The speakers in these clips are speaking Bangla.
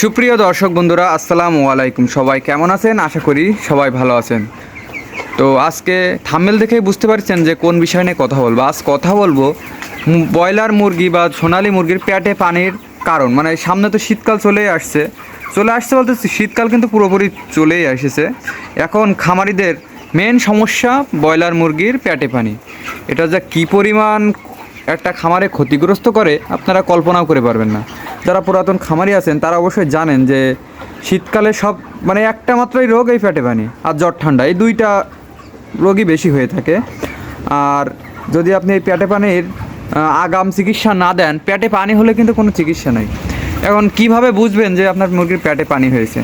সুপ্রিয় দর্শক বন্ধুরা, আসসালামু আলাইকুম। সবাই কেমন আছেন? আশা করি সবাই ভালো আছেন। তো আজকে থাম্বেল দেখেই বুঝতে পারছেন যে কোন বিষয় নিয়ে কথা বলব। আজ কথা বলব ব্রয়লার মুরগি বা সোনালী মুরগির পেটে পানির কারণ। মানে সামনে তো শীতকাল চলেই আসছে। চলে আসছে বলতে শীতকাল কিন্তু পুরোপুরি চলেই এসেছে। এখন খামারিদের মেন সমস্যা ব্রয়লার মুরগির পেটে পানি। এটা যে কী পরিমাণ একটা খামারে ক্ষতিগ্রস্ত করে আপনারা কল্পনাও করে পারবেন না। যারা পুরাতন খামারি আছেন, তারা অবশ্যই জানেন যে শীতকালে সব মানে একটা মাত্রই রোগ এই পেটে পানি আর জ্বর ঠান্ডা, এই দুইটা রোগই বেশি হয়ে থাকে। আর যদি আপনি এই প্যাটে পানির আগাম চিকিৎসা না দেন প্যাটে পানি হলে কিন্তু কোনো চিকিৎসা নেই। এখন কীভাবে বুঝবেন যে আপনার মুরগির প্যাটে পানি হয়েছে?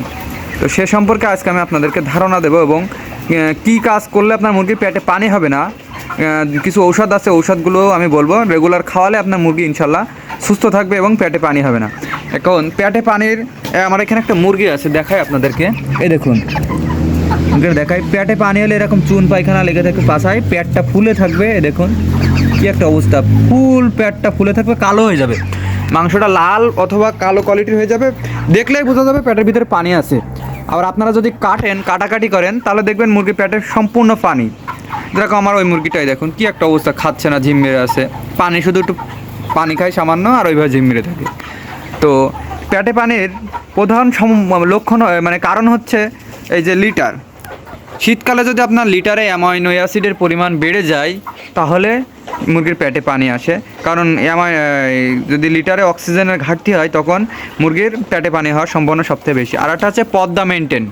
তো সে সম্পর্কে আজকে আমি আপনাদেরকে ধারণা দেবো এবং কী কাজ করলে আপনার মুরগির পেটে পানি হবে না কিছু ঔষধ আছে, ঔষধগুলো আমি বলব। রেগুলার খাওয়ালে আপনার মুরগি ইনশাল্লাহ সুস্থ থাকবে এবং পেটে পানি হবে না। এখন পেটে পানির আমার এখানে একটা মুরগি আছে, দেখাই আপনাদেরকে। এই দেখুন। দেখাই। পেটে পানি হলে এরকম চুন, পায়খানা লেগে থাকে পাশায় পেটটা ফুলে থাকবে, এই দেখুন। কি একটা অবস্থা। ফুল পেটটা ফুলে থাকবে, কালো হয়ে যাবে। মাংসটা লাল অথবা কালো কোয়ালিটির হয়ে যাবে। দেখলেই বোঝা যাবে পেটের ভিতরে পানি আছে। আবার আপনারা যদি কাটেন, কাটাকাটি করেন, তাহলে দেখবেন মুরগির পেটে সম্পূর্ণ পানি। দেখো আমার ওই মুরগিটাই দেখুন, কি একটা অবস্থা, খাচ্ছে না, ঝিম মেরে আছে। পানি শুধু একটু পানি খায় সামান্য, আর ওইভাবে ঝিম মেরে থাকে। তো পেটে পানির প্রধান লক্ষণ মানে কারণ হচ্ছে এই যে লিটার। শীতকালে যদি আপনার লিটারে অ্যামাইনো অ্যাসিডের পরিমাণ বেড়ে যায়, তাহলে মুরগির পেটে পানি আসে। কারণ অ্যামাই যদি লিটারে অক্সিজেনের ঘাটতি হয়, তখন মুরগির পেটে পানি হওয়ার সম্ভাবনা সবথেকে বেশি। আর একটা হচ্ছে পদ্মা মেনটেন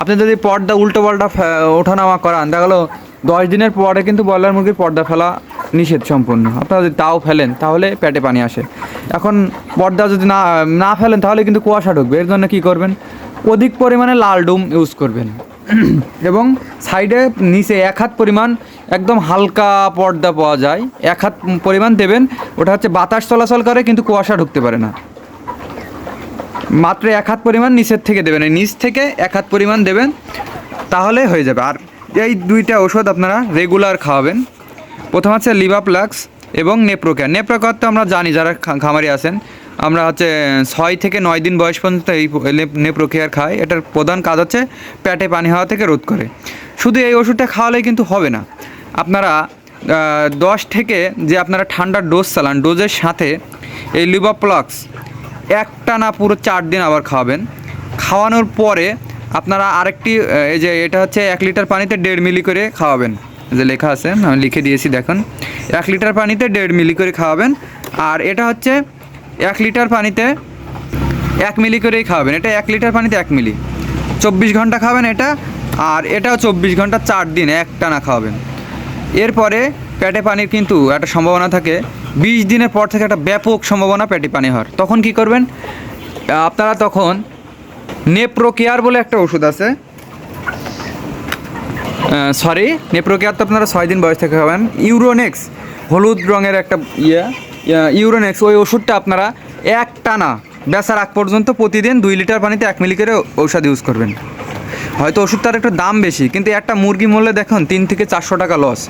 আপনি যদি পর্দা উল্টো পাল্টা ওঠানামা করান, দেখা গেলো দশ দিনের পরে কিন্তু ব্রয়লার মুরগির পর্দা ফেলা নিষেধ সম্পূর্ণ। আপনারা যদি তাও ফেলেন, তাহলে পেটে পানি আসে। এখন পর্দা যদি না না ফেলেন, তাহলে কিন্তু কুয়াশা ঢুকবে। এর জন্য কী করবেন? অধিক পরিমাণে লাল ডুম ইউজ করবেন। এবং সাইডে নিচে এক হাত পরিমাণ একদম হালকা পর্দা পাওয়া যায়। এক হাত পরিমাণ দেবেন, ওটা হচ্ছে বাতাস চলাচল করে, কিন্তু কুয়াশা ঢুকতে পারে না। মাত্র এক হাত পরিমাণ নিচের থেকে দেবেন। এই নিচ থেকে এক হাত পরিমাণ দেবেন, তাহলে হয়ে যাবে। আর এই দুইটা ওষুধ আপনারা রেগুলার খাওয়াবেন। প্রথম হচ্ছে লিভাপ্লাক্স এবং নেপ্রোকেয়ার নেপ্রোকেয়ার তো আমরা জানি যারা খামারি আছেন, আমরা হচ্ছে ছয় থেকে নয় দিন বয়স পর্যন্ত এই নেপ্রোকেয়ার খাই। এটার প্রধান কাজ হচ্ছে পেটে পানি হওয়া থেকে রোধ করে। শুধু এই ওষুধটা খাওয়ালেই কিন্তু হবে না। আপনারা দশ থেকে যে আপনারা ঠান্ডার ডোজ চালান, ডোজের সাথে এই লিভাপ্লাক্স একটা না পুরো চার দিন আবার খাওয়াবেন। খাওয়ানোর পরে আপনারা আরেকটি এই যে এটা হচ্ছে এক লিটার পানিতে দেড় মিলি করে খাওয়াবেন। যে লেখা আছে, আমি লিখে দিয়েছি, দেখুন। এক লিটার পানিতে দেড় মিলি করে খাওয়াবেন, আর এটা হচ্ছে এক লিটার পানিতে এক মিলি করেই খাওয়াবেন। এটা এক লিটার পানিতে এক মিলি। চব্বিশ ঘণ্টা খাবেন এটা, আর এটাও চব্বিশ ঘণ্টা চার দিন একটা না খাওয়াবেন। এরপরে পেটে পানির কিন্তু একটা সম্ভাবনা থাকে। বিশ দিনের পর থেকে একটা ব্যাপক সম্ভাবনা পেটে পানি হওয়ার। তখন কি করবেন? আপনারা তখন নেপ্রোকেয়ার বলে একটা ওষুধ আছে। সরি নেপ্রোকেয়ার তো আপনারা ছয় দিন বয়স থেকে খাবেন। ইউরোনেক্স, হলুদ রঙের একটা ইয়ে ইউরোনেক্স, ওই ওষুধটা আপনারা এক টানা বেসার আগ পর্যন্ত প্রতিদিন দুই লিটার পানিতে এক মিলি করে ঔষধ ইউজ করবেন। হয়তো ওষুধটার একটু দাম বেশি, কিন্তু একটা মুরগি মূল্যে দেখুন তিন থেকে চারশো টাকা লস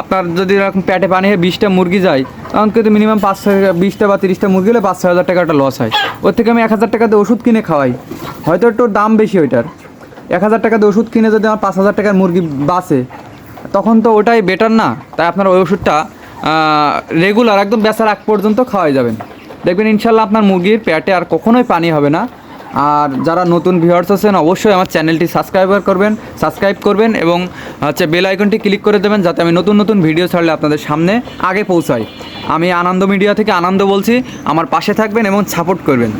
আপনার যদি এরকম পেটে পানি হয়ে বিশটা মুরগি যায়, তখন কিন্তু মিনিমাম পাঁচ বিশটা বা তিরিশটা মুরগি হলে পাঁচ ছয় হাজার টাকা একটা লস হয়। ওর থেকে আমি এক হাজার টাকাতে ওষুধ কিনে খাওয়াই। হয়তো একটু দাম বেশি ওইটার। এক হাজার টাকাতে ওষুধ কিনে যদি আমার পাঁচ হাজার টাকার মুরগি বাঁচে, তখন তো ওটাই বেটার না। তাই আপনার ওই ওষুধটা রেগুলার একদম বেচার আগ পর্যন্ত খাওয়াই যাবেন। দেখবেন ইনশাল্লাহ আপনার মুরগির পেটে আর কখনোই পানি হবে না। আর যারা নতুন ভিউয়ার্স আছেন, অবশ্যই আমার চ্যানেলটি সাবস্ক্রাইবার করবেন সাবস্ক্রাইব করবেন এবং হচ্ছে বেল আইকনটি ক্লিক করে দেবেন যাতে আমি নতুন নতুন ভিডিও ছাড়লে আপনাদের সামনে আগে পৌঁছাই। আমি আনন্দ মিডিয়া থেকে আনন্দ বলছি, আমার পাশে থাকবেন এবং সাপোর্ট করবেন।